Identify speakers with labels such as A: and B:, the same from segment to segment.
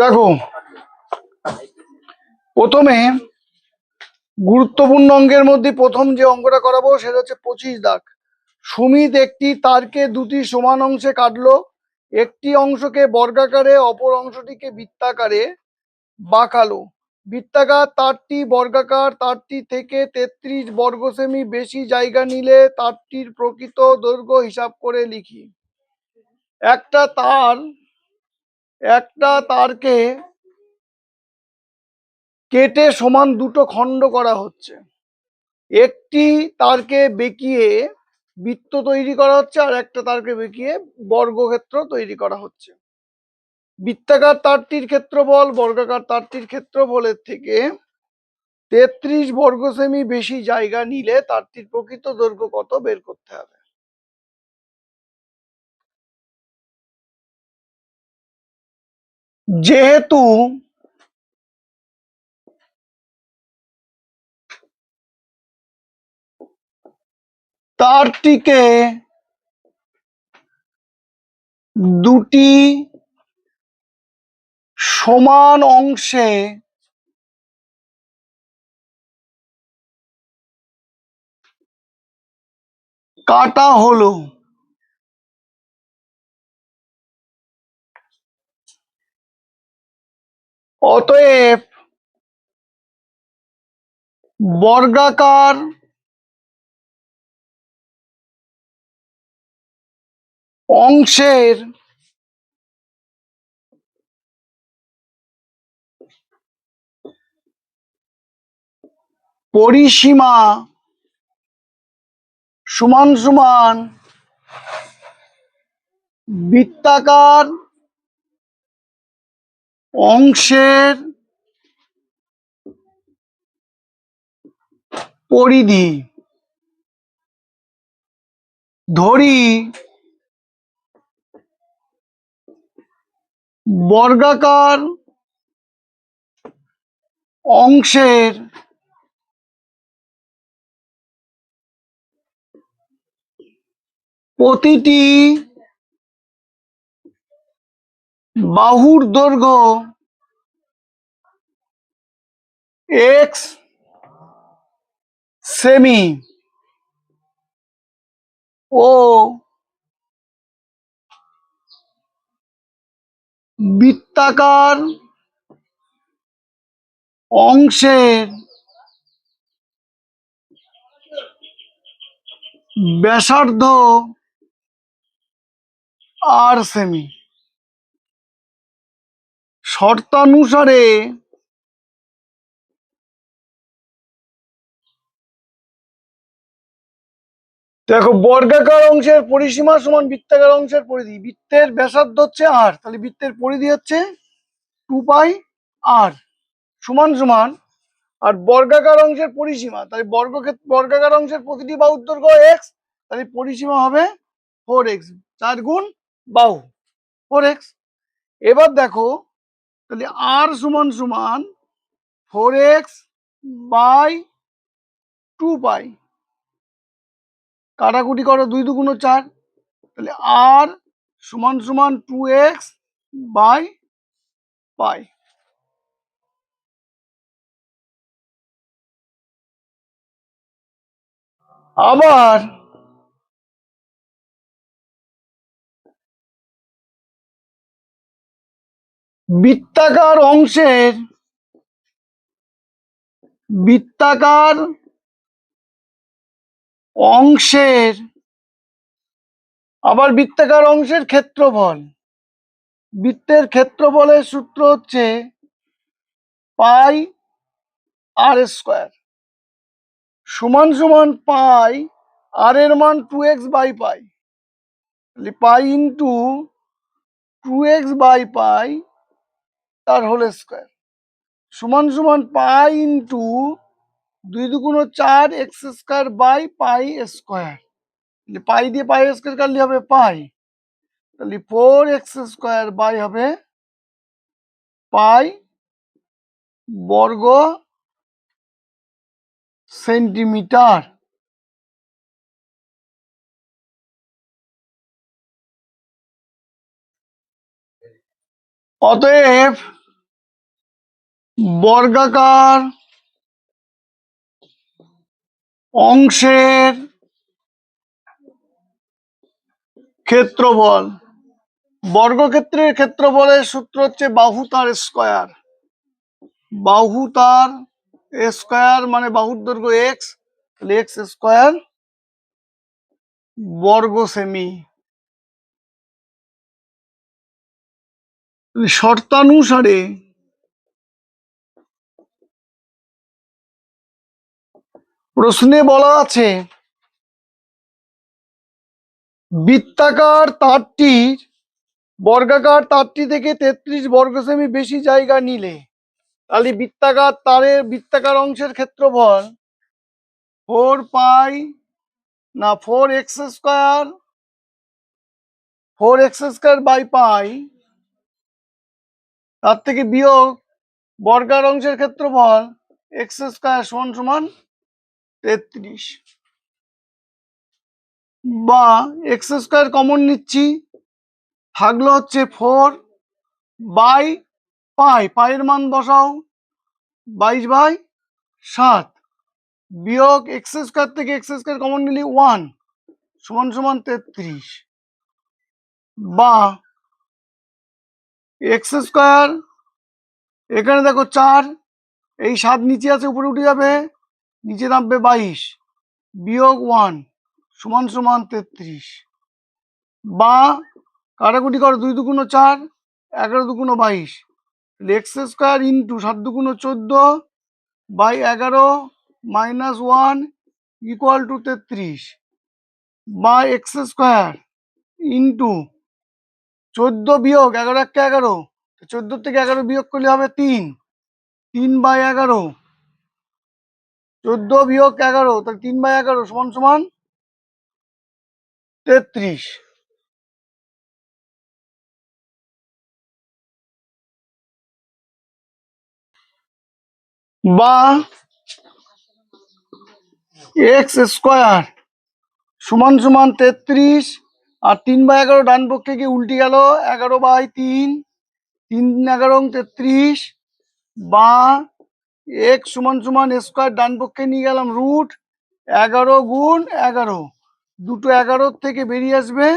A: দেখো, প্রথমে গুরুত্বপূর্ণ অঙ্গের মধ্যে প্রথম যে অঙ্কটা করাবো সেটা হচ্ছে পঁচিশ দাগ। সুমিত একটি তারকে দুটি সমান অংশে কাটলো। একটি অংশকে বর্গাকারে, অপর অংশটিকে বৃত্তাকারে বাঁকালো। বৃত্তাকার তারটি বর্গাকার, তারটি থেকে তেত্রিশ বর্গ সেমি বেশি জায়গা নিলে তারটির প্রকৃত দৈর্ঘ্য হিসাব করে লিখি। একটা তার, একটা তারকে কেটে সমান দুটো খণ্ড করা হচ্ছে। একটি তারকে বেঁকিয়ে বৃত্ত তৈরি করা হচ্ছে আর একটা তারকে বেঁকিয়ে বর্গক্ষেত্র তৈরি করা হচ্ছে। বৃত্তাকার তারটির ক্ষেত্রফল বর্গাকার তারটির ক্ষেত্রফলের থেকে তেত্রিশ বর্গ সেমি বেশি জায়গা নিলে তারটির প্রকৃত দৈর্ঘ্য কত বের করতে হবে? যেহেতু তারটিকে দুটি সমান অংশে কাটা হলো। অতএব বর্গাকার অংশের পরিসীমা সমান সমান বৃত্তাকার অংশের পরিধি ধরি বর্গাকার অংশের প্রতিটি বাহুর দৈর্ঘ্য এক্স সেমি ও বৃত্তাকার অংশের ব্যাসার্ধ আর সেমি শর্তানুসারে দেখো, বর্গাকার অংশের পরিসীমা সমান বৃত্তাকার অংশের পরিধি। বৃত্তের ব্যাসার্ধ হচ্ছে আর তাহলে বৃত্তের পরিধি হচ্ছে টু পাই আর সমান সমান। আর বর্গাকার অংশের পরিসীমা, তাহলে বর্গ বর্গাকার অংশের প্রতিটি বাহুর দৈর্ঘ্য এক্স তাহলে পরিসীমা হবে ফোর এক্স চার গুণ বাহু ফোর এক্স এবার দেখো তাহলে আর সমান সমান four x by two pi কাটাকুটি করো দুই দুগুণ চার, তাহলে আর সমান সমান টু এক্স বাই পাই আবার বৃত্তাকার অংশের বৃত্তাকার অংশের আবার বৃত্তাকার অংশের ক্ষেত্রফল। বৃত্তের ক্ষেত্রফলের সূত্র হচ্ছে পাই আর স্কোয়ার। সমান সমান পাই আর এর মান two x by pi. Pi into two x by pi তার হোল স্কোয়ার। সমান সমান পাই ইন্টু দুই দুগুণ চার x square by pi square. Pi দিয়ে পাই স্কোয়ার কাটলে হবে পাই। তাহলে ফোর এক্স স্কোয়ার বাই হবে পাই বর্গ সেন্টিমিটার। অতএব বর্গাকার অংশের ক্ষেত্রফল, বর্গক্ষেত্রের ক্ষেত্রফলের সূত্র হচ্ছে বাহু তার স্কয়ার। বাহু তার স্কয়ার মানে বাহুর দৈর্ঘ্য এক্স তাহলে এক্স স্কয়ার বর্গ সেমি শর্তানুসারে প্রশ্নে বলা আছে, বৃত্তাকার তারটির, বর্গাকার তারটি থেকে তেত্রিশ বর্গ সেমি বেশি জায়গা নিলে, তাহলে বৃত্তাকার তারের, বৃত্তাকার অংশের ক্ষেত্রফল ফোর পাই, না, four x square, four x square by pi তার থেকে বিয়োগ বর্গার অংশের ক্ষেত্রফল এক্স স্কোয়ার সমান সমান তেত্রিশ। বা এক্স স্কোয়ার কমন নিচ্ছি, থাকল হচ্ছে ফোর বাই পাই পায়ের মান বসাও, বাইশ বাই সাত। বিয়োগ এক্স স্কোয়ার থেকে এক্স স্কোয়ার কমন নিলি ওয়ান সমান সমান তেত্রিশ। বা এক্স স্কোয়ার, এখানে দেখো চার, এই সাত নিচে আছে, উপরে উঠে যাবে, নিচে নামবে বাইশ, বিয়োগ ওয়ান, সমান সমান তেত্রিশ। বা কাটাকুটি করো? দুই দুগুণ চার, এগারো দুগুণ বাইশ। এক্স স্কোয়ার ইন্টু সাত দুগুণ চোদ্দ বাই এগারো মাইনাস ওয়ান ইকুয়াল টু তেত্রিশ। বা এক্স স্কোয়ার ইন্টু চোদ্দ বিয়োগ, এগারো একটা এগারো। চোদ্দ থেকে এগারো বিয়োগ করলে হবে তিন। তিন বাই এগারো। চোদ্দ বিয়োগ এগারো, তাহলে তিন বাই এগারো সমান সমান তেত্রিশ। বা এক্স স্কোয়ার সমান সমান তেত্রিশ আর তিন বাই এগারো ডান পক্ষে গিয়ে উল্টে গেল? এগারো বাই তিন তিন এগারো তেত্রিশ, বা এক সমান সমান স্কোয়ার ডান পক্ষে নিয়ে গেলাম রুট এগারো গুণ এগারো। দুটো এগারোর থেকে বেরিয়ে আসবে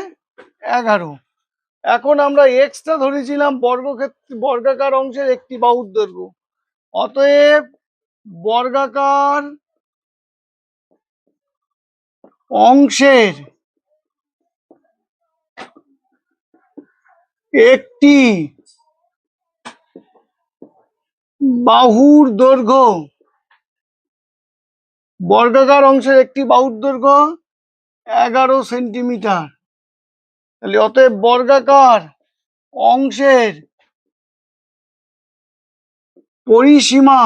A: এগারো। এখন আমরা এক্সটা ধরেছিলাম বর্গক্ষেত্র, বর্গাকার অংশের একটি বাহুর দৈর্ঘ্য। অতএব বর্গাকার অংশের একটি বাহুর দৈর্ঘ্য। বর্গাকার অংশের একটি বাহুর দৈর্ঘ্য এগারো সেন্টিমিটার। তাহলে অতএব বর্গাকার অংশের পরিসীমা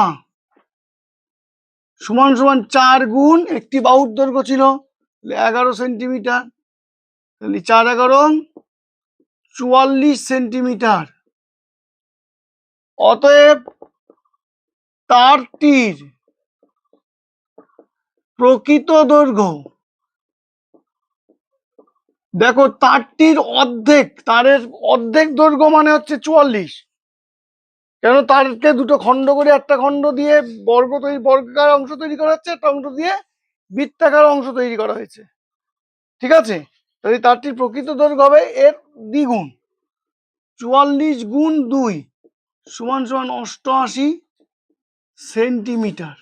A: সমান সমান চার গুণ একটি বাহুর দৈর্ঘ্য ছিল। এগারো সেন্টিমিটার। তাহলে চার এগারো চুয়াল্লিশ সেন্টিমিটার। অতএব তারটির প্রকৃত দৈর্ঘ্য। দেখো তারটির অর্ধেক, তারের অর্ধেক দৈর্ঘ্য মানে হচ্ছে চুয়াল্লিশ। কেন তারকে দুটো খণ্ড করে, একটা খণ্ড দিয়ে বর্গ তৈরি, বর্গাকার অংশ তৈরি করা হচ্ছে, একটা অংশ দিয়ে বৃত্তাকার অংশ তৈরি করা হয়েছে। ঠিক আছে? তাহলে তারটির প্রকৃত দৈর্ঘ্য হবে এর দ্বিগুণ। চুয়াল্লিশ গুণ দুই সমান সমান অষ্টআশি সেন্টিমিটার।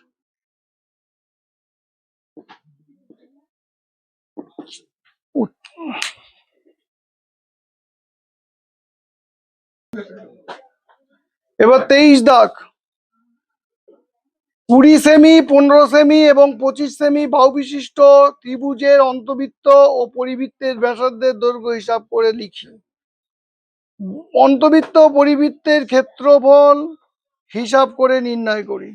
A: এবার তেইশ দাগ। কুড়ি সেমি, পনেরো সেমি এবং পঁচিশ সেমি বাহু বিশিষ্ট ত্রিভুজের অন্তবৃত্ত ও পরিবৃত্তের ব্যাসার্ধের দৈর্ঘ্য হিসাব করে লিখি। অন্তবৃত্ত পরিবৃত্তের ক্ষেত্রফল হিসাব করে নির্ণয় করি।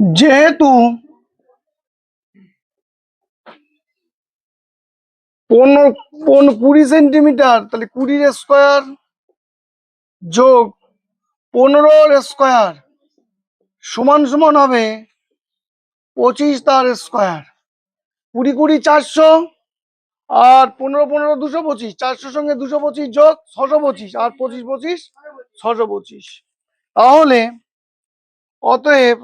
A: যেহেতু পনেরো পন- কুড়ি সেন্টিমিটার, তাহলে কুড়ির স্কোয়ার যোগ পনেরোর স্কোয়ার সমান সমান হবে পঁচিশ তার স্কোয়ার কুড়ি কুড়ি, চারশো, আর পনেরো পনেরো, দুশো পঁচিশ। চারশোর সঙ্গে দুশো পঁচিশ যোগ ছশো পঁচিশ, আর পঁচিশ পঁচিশ, ছশো পঁচিশ। তাহলে অতএব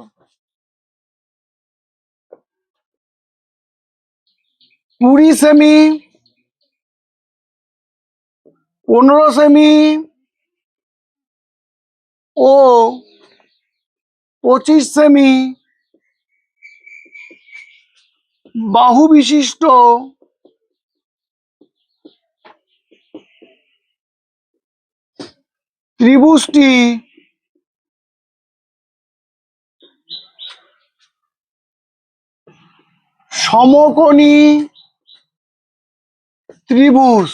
A: কুড়ি সেমি পনেরো সেমি ও পঁচিশ সেমি বাহু বিশিষ্ট ত্রিভুজটি সমকোণী ত্রিভুজ।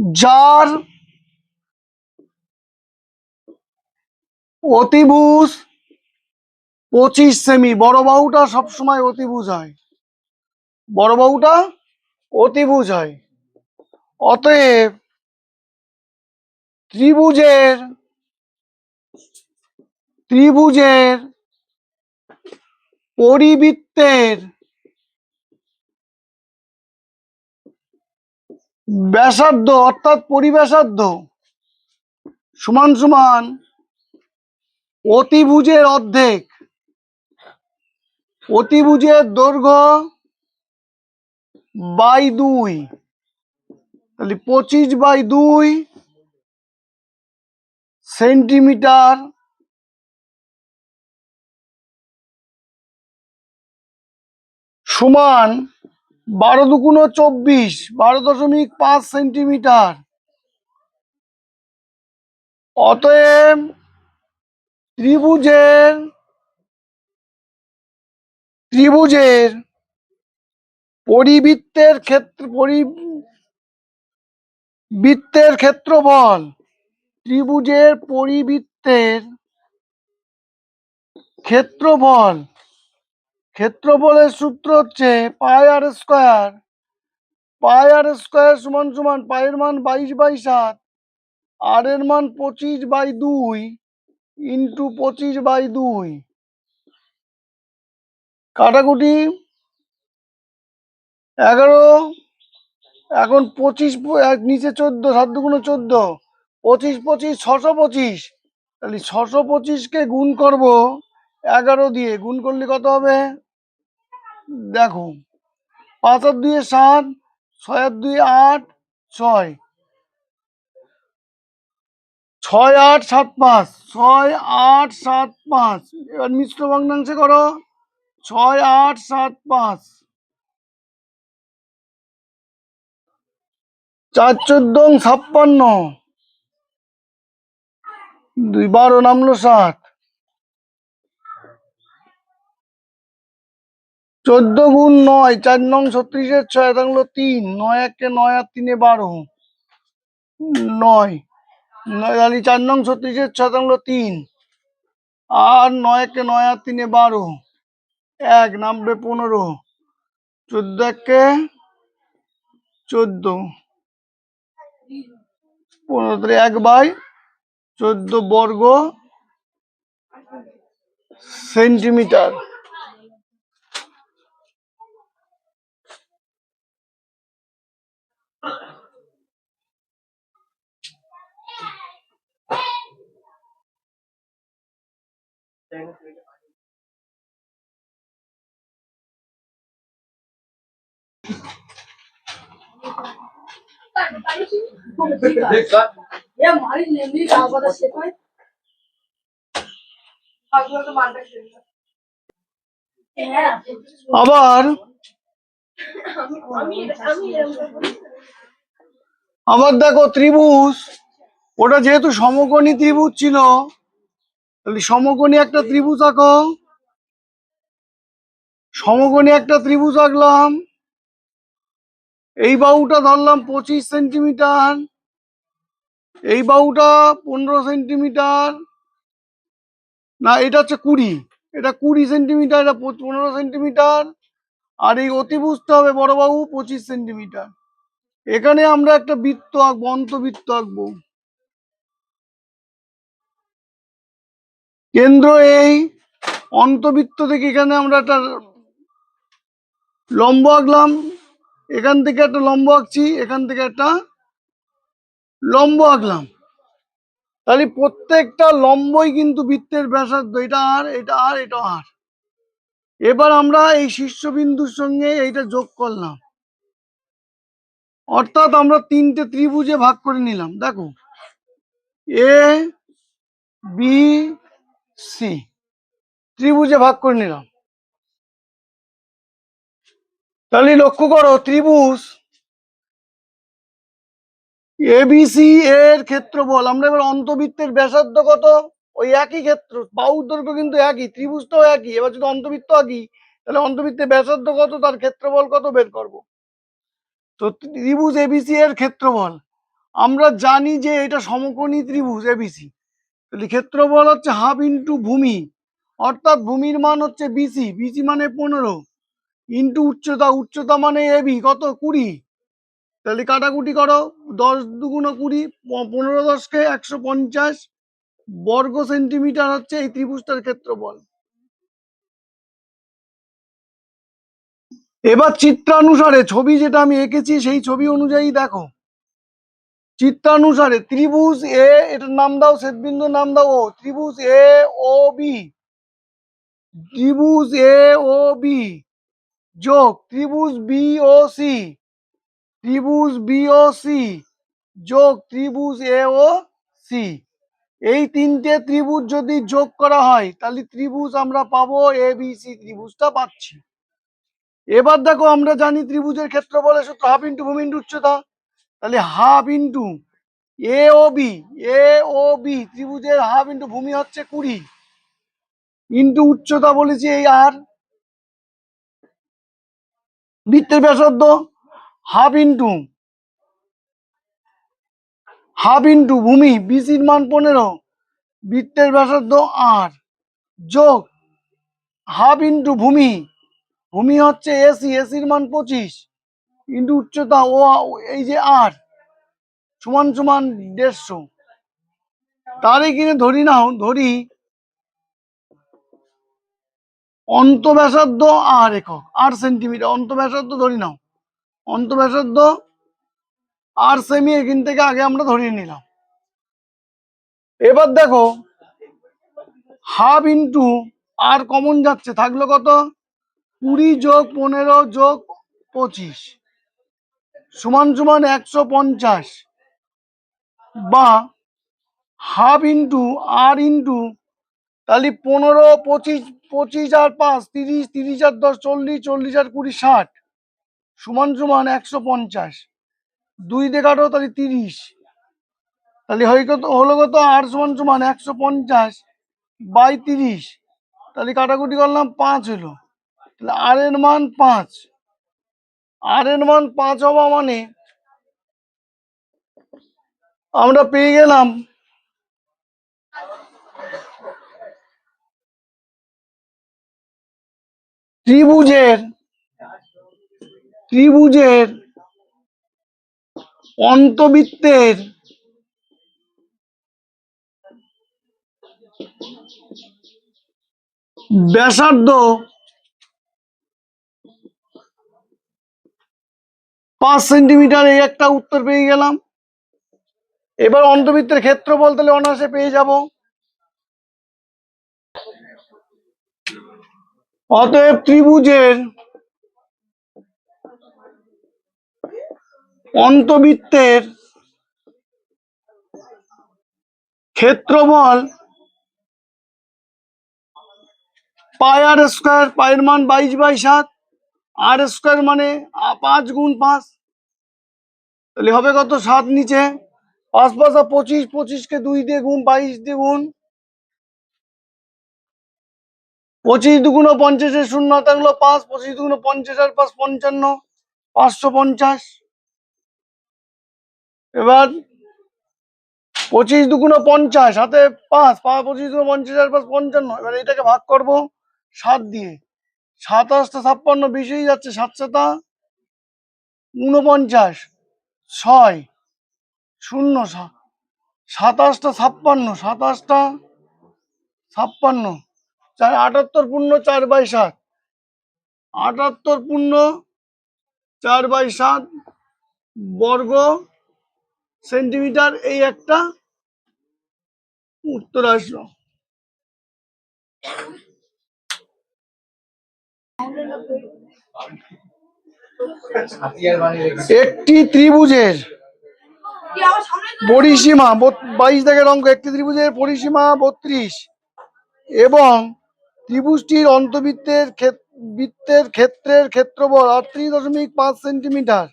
A: যার অতিভুজ পঁচিশ সেমি। বড় বাহুটা সবসময় অতিভুজ হয়। বড় বাহুটা অতিভুজ হয়। অতএব ত্রিভুজের ত্রিভুজের পরিবৃত্তের ব্যাসার্ধ, অর্থাৎ পরিব্যাসার্ধ। সমান সমান অতিভুজের অর্ধেক। অতিভুজের দৈর্ঘ্য বাই দুই। তাহলে পঁচিশ বাই দুই সেন্টিমিটার সমান বারো দুগুণ চব্বিশ, বারো দশমিক পাঁচ সেন্টিমিটার। অতএব ত্রিভুজের ত্রিভুজের পরিবৃত্তের ক্ষেত্র, পরিবৃত্তের ক্ষেত্রফল ত্রিভুজের পরিবৃত্তের ক্ষেত্রফল ক্ষেত্রফলের সূত্র হচ্ছে পাই আর স্কোয়ার। পাই আর স্কোয়ার সমান সমান পায়ের মান বাইশ বাই সাত, আর এর মান পঁচিশ বাই দুই ইন্টু পঁচিশ বাই দুই। কাটাকুটি। এগারো, এখন পঁচিশ নিচে চোদ্দ, সাত দুগুণ চোদ্দ, পঁচিশ পঁচিশ, ছশো পঁচিশ। তাহলে ছশো পঁচিশকে গুণ করব এগারো দিয়ে গুণ করলে কত হবে? দেখো, পাঁচ আর দুয়ে সাত, ছয় আর দুই আট, ছয়। ছয় আট সাত পাঁচ, ছয় আট সাত পাঁচ। এবার মিশ্র ভগ্নাংশে করো। ছয় আট সাত পাঁচ। চার চোদ্দ ছাপ্পান্ন। দুই বারো নামলো সাত চোদ্দ গুণ নয়, চার নং ছত্রিশের ছয় থাকল তিন। নয় একে নয় আর তিনে বারো। নয়। নয়, তাহলে চার নং ছত্রিশের ছয় থাকল তিন। আর নয় একে নয় আর তিনে বারো। এক, নামবে পনেরো। চোদ্দ একে চোদ্দ। পনেরো এক বাই চোদ্দ বর্গ সেন্টিমিটার। আবার? আবার দেখো ত্রিভুজ ওটা যেহেতু সমকোণী ত্রিভুজ ছিল তাহলে সমকোণী একটা ত্রিভুজ আঁকো। সমকোণী একটা ত্রিভুজ আঁকলাম। এই বাহুটা ধরলাম পঁচিশ সেন্টিমিটার। এই বাহুটা পনেরো সেন্টিমিটার। না, এটা হচ্ছে কুড়ি। এটা কুড়ি সেন্টিমিটার, এটা পনেরো সেন্টিমিটার। আর এই অতিভুজটা হবে বড় বাহু পঁচিশ সেন্টিমিটার। এখানে আমরা একটা বৃত্ত আঁকবো অন্তবৃত্ত আঁকবো। কেন্দ্র এই অন্তবৃত্ত থেকে এখানে আমরা একটা লম্ব আঁকলাম। এখান থেকে একটা লম্ব আঁকছি, এখান থেকে একটা লম্ব আঁকলাম। তাহলে প্রত্যেকটা লম্বই কিন্তু বৃত্তের ব্যাসার্ধ, এটা আর এটা আর এটা আর। এবার আমরা এই শীর্ষবিন্দুর সঙ্গে এইটা যোগ করলাম। অর্থাৎ আমরা তিনটে ত্রিভুজে ভাগ করে নিলাম। দেখো, এ, বি সি ত্রিভুজে ভাগ করে নিলাম। তাহলে লক্ষ্য করো, ত্রিভুজ এবিসি এর ক্ষেত্রফল, আমরা এবার অন্তবৃত্তের ব্যাসার্ধ কত? ওই একই ক্ষেত্র, বাহুর দৈর্ঘ্য কিন্তু একই ত্রিভুজটাও একই। এবার যদি অন্তবৃত্ত একই তাহলে অন্তবৃত্তের ব্যাসার্ধ কত? তার ক্ষেত্রফল কত বের করব? তো ত্রিভুজ এবিসি এর ক্ষেত্রফল, আমরা জানি যে এটা সমকোণী ত্রিভুজ এবিসি ক্ষেত্রফল হচ্ছে হাফ ইন্টু ভূমি, অর্থাৎ ভূমির মান হচ্ছে বিসি বিসি মানে পনেরো, ইন্টু উচ্চতা উচ্চতা মানে এবি কত? কুড়ি। তাহলে কাটাকুটি করো, দশ দুগুণ কুড়ি পনেরো দশকে একশো পঞ্চাশ বর্গ সেন্টিমিটার হচ্ছে এই ত্রিভুজটার ক্ষেত্রফল। এবার চিত্রানুসারে ছবি যেটা আমি এঁকেছি, সেই ছবি অনুযায়ী দেখো। চিত্রানুসারে ত্রিভুজ এ, এটার নাম দাও, শ্বেতবিন্দুর নাম দাও, ও, ত্রিভুজ এ, ও, বি। ত্রিভুজ এ, ও, বি। যোগ, ত্রিভুজ বি, ও, সি। ত্রিভুজ বি, ও, সি। যোগ, ত্রিভুজ এ, ও, সি। এই তিনটে ত্রিভুজ যদি যোগ করা হয়, তাহলে ত্রিভুজ আমরা পাবো এ, বি, সি ত্রিভুজটা পাচ্ছি। এবার দেখো, আমরা জানি ত্রিভুজের ক্ষেত্রফলের সূত্র হাফ ইন্টু ভূমি উচ্চতা। তাহলে half into A O B, A O B, ত্রিভুজের হাফ ইন্টু ভূমি হচ্ছে কুড়ি। ইন্টু উচ্চতা বলেছি এই আর। বৃত্তের ব্যাসার্ধ হাফ ইন্টু হাফ ইন্টু ভূমি বিসির মান পনেরো, বৃত্তের ব্যাসার্ধ আর। যোগ হাফ ইন্টু ভূমি ভূমি হচ্ছে এসি এসির মান পঁচিশ। ইন্টু উচ্চতা ও এই যে আর সমান সমান দেড়শো। তারই কিনে ধরি নাও, ধরি অন্ত ব্যাসার্ধ আর একক, আট সেন্টিমিটার অন্ত ব্যাসার্ধ ধরি নাও। অন্ত ব্যাসার্ধ আর সেমি এখান থেকে আগে আমরা ধরিয়ে নিলাম। এবার দেখো হাফ ইন্টু আর কমন যাচ্ছে, থাকল কত? কুড়ি যোগ পনেরো যোগ পঁচিশ। সমান সমান একশো পঞ্চাশ বা হাফ ইন্টু আর ইন্টু, তাহলে পনেরো, পঁচিশ পঁচিশ আর পাঁচ, তিরিশ তিরিশ আর দশ, চল্লিশ চল্লিশ আর কুড়ি, ষাট, সমান সমান একশো পঞ্চাশ। দুই দেখাটো তাহলে তিরিশ। তাহলে হয়ে কত হলো কত আর সমান সমান একশো পঞ্চাশ বাই তিরিশ। তাহলে কাটাকুটি করলাম পাঁচ হলো। তাহলে আর এর মান পাঁচ। আর এর মান পাঁচ হওয়া মানে? আমরা পেয়ে গেলাম। ত্রিভুজের ত্রিভুজের অন্তবৃত্তের ব্যাসার্ধ পাঁচ সেন্টিমিটার এই একটা উত্তর পেয়ে গেলাম। এবার অন্তবৃত্তের ক্ষেত্রফল তাহলে অনায়াসে পেয়ে যাব। অতএব ত্রিভুজের অন্তবৃত্তের ক্ষেত্রফল পাই আর স্কোয়ার পায়ের মান বাইশ বাই সাত। আর স্কোয়ার মানে পাঁচ গুণ পাঁচ। তাহলে হবে কত? সাত নিচে। পাঁচ পাঁচা পঁচিশ, পঁচিশকে দুই দিয়ে গুণ, বাইশ দিয়ে গুণ। পঁচিশ দুগুণ পঞ্চাশের শূন্য থাকল পাঁচ। পঁচিশ দুগুণ পঞ্চাশ আর পাঁচ পঞ্চান্ন, পাঁচশো পঞ্চাশ। এবার পঁচিশ দুগুণ পঞ্চাশ, হাতে পাঁচ। পঁচিশ দুগুণ পঞ্চাশ আর পাঁচ পঞ্চান্ন। এবার এটাকে ভাগ করব, সাত দিয়ে। সাতাশটা ছাপ্পান্ন, বেশিই যাচ্ছে সাত সাতা উনপঞ্চাশ ছয়, শূন্য সাতাশটা ছাপ্পান্ন সাতাশটা ছাপ্পান্ন, চার, আটাত্তর পূর্ণ, চার বাই সাত। আটাত্তর পূর্ণ, চার বাই সাত বর্গ সেন্টিমিটার, এই একটা উত্তর আসলো। একটি ত্রিভুজের পরিসীমা বাইশ দাগের অঙ্ক, একটি ত্রিভুজের পরিসীমা বত্রিশ। এবং ত্রিভুজটির অন্তবৃত্তের বৃত্তের ক্ষেত্রের ক্ষেত্রফল আটত্রিশ দশমিক পাঁচ সেন্টিমিটার।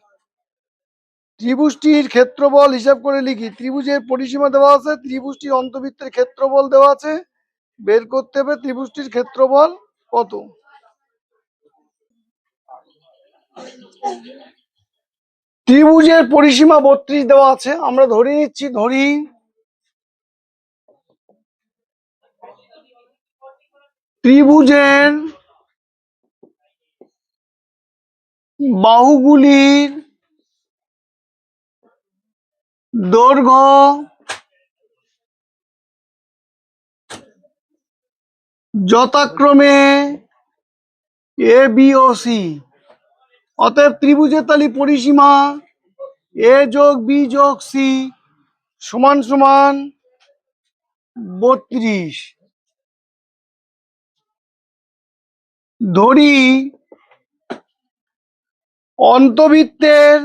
A: ত্রিভুজটির ক্ষেত্রফল হিসাব করে লিখি। ত্রিভুজের পরিসীমা দেওয়া আছে, ত্রিভুজটির অন্তবৃত্তের ক্ষেত্রফল দেওয়া আছে। বের করতে হবে ত্রিভুজটির ক্ষেত্রফল কত? ত্রিভুজের পরিসীমা বত্রিশ দেওয়া আছে। আমরা ধরে নিচ্ছি, ধরি। ত্রিভুজের বাহুগুলির দৈর্ঘ্য যথাক্রমে এ বি ও সি অতএব ত্রিভুজের তালি পরিসীমা, এ যোগ বি যোগ সি সমান সমান বত্রিশ। ধরি, অন্তবৃত্তের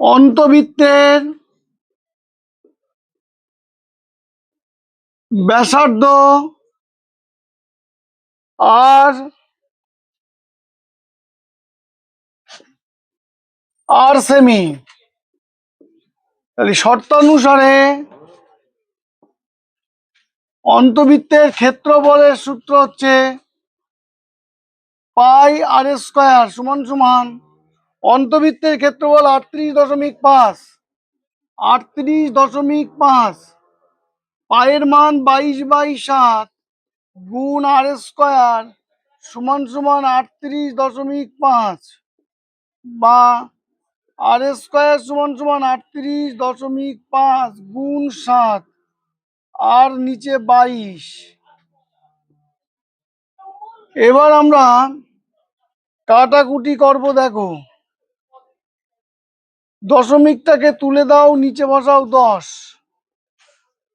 A: অন্তবৃত্তের ব্যাসার্ধ আর আর সেমি। তাহলে শর্তানুসারে অন্তবৃত্তের ক্ষেত্রফলের সূত্র হচ্ছে পাই আর স্কোয়ার সমান সমান অন্তবৃত্তের ক্ষেত্রফল আটত্রিশ দশমিক পাঁচ, আটত্রিশ দশমিক পাঁচ পায়ের মান বাইশ বাই সাত গুণ আর স্কোয়ার সমান সমান আটত্রিশ দশমিক পাঁচ বা আর স্কোয়ার সমান সমান আটত্রিশ দশমিক পাঁচ গুণ সাত আর নিচে বাইশ। এবার আমরা কাটাকুটি করব দেখো। দশমিকটাকে তুলে দাও, নিচে বসাও দশ।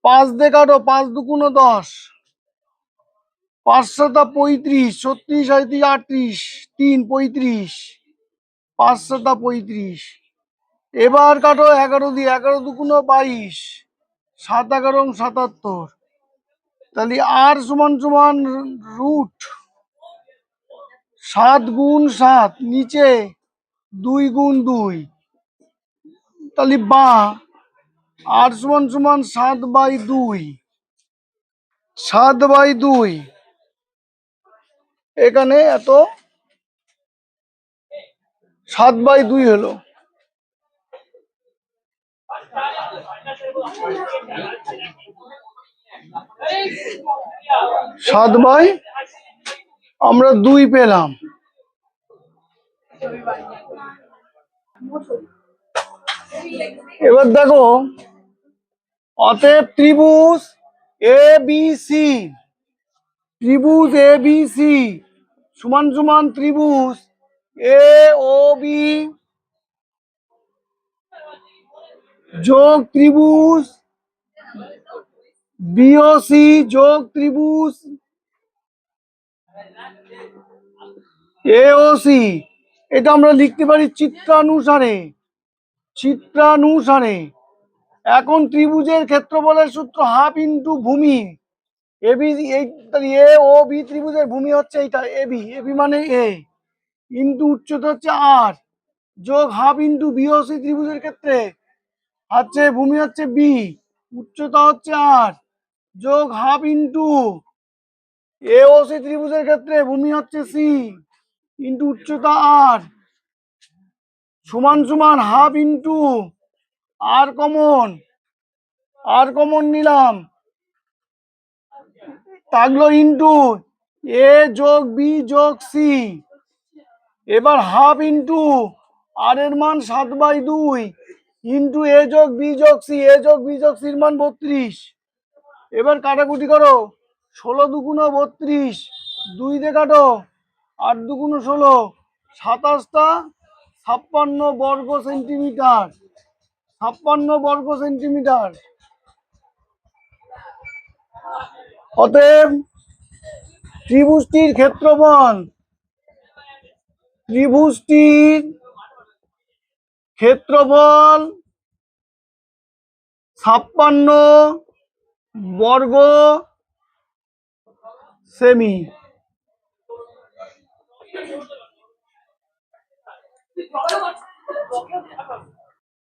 A: পাঁচ দিয়ে কাটো, পাঁচ দুগুণ দশ। পাঁচ সাতা পঁয়ত্রিশ, ছত্রিশ সাঁত্রিশ আটত্রিশ, তিন পঁয়ত্রিশ পাঁচ সাতা পঁয়ত্রিশ। এবার কাটো এগারো দিয়ে, এগারো দুগুণ বাইশ, সাত এগারো সাতাত্তর। তাহলে আর সমান সমান রুট সাত গুণ সাত, নিচে দুই গুণ দুই। তাহলে বা, আর সমান সমান সাত বাই দুই, সাত বাই দুই। এখানে এত সাত বাই দুই হলো। সাত বাই আমরা দুই পেলাম। এবার দেখো, অতএব ত্রিভুজ এ বি সি ত্রিভুজ এ বি সি সমান সমান ত্রিভুজ এ ও বি যোগ ত্রিভুজ বিওসি যোগ ত্রিভুজ এওসি এটা আমরা লিখতে পারি চিত্রানুসারে। চিত্রানুসারে। এখন ত্রিভুজের ক্ষেত্রফলের সূত্র হাফ ইন্টু ভূমি। এবি এই এ ও বি ত্রিভুজের ভূমি হচ্ছে এইটা এবি এবি মানে এ ইন্টু উচ্চতা হচ্ছে আর যোগ হাফ ইন্টু বিওসি ত্রিভুজের ক্ষেত্রে হচ্ছে ভূমি হচ্ছে বি উচ্চতা হচ্ছে আর যোগ হাফ ইন্টু এওসি ত্রিভুজের ক্ষেত্রে ভূমি হচ্ছে সি ইন্টু উচ্চতা আর সমান সমান half into R common R common নিলাম। থাকল ইন্টু, এ যোগ বি যোগ সি। এবার হাফ ইন্টু, আর এর মান সাত বাই দুই। ইন্টু এ যোগ বি যোগ সি, এ যোগ বি যোগ সির মান বত্রিশ। এবার কাটাকুটি করো, ষোলো দুগুণো বত্রিশ, দুই দিয়ে কাটো, আট দুগুণো ষোলো, সাতাশটা ছাপ্পান্ন বর্গ সেন্টিমিটার, ছাপ্পান্ন বর্গ সেন্টিমিটার। অতএব ত্রিভুজটির ক্ষেত্রফল ত্রিভুজটির ক্ষেত্রফল ছাপ্পান্ন বর্গ সেমি।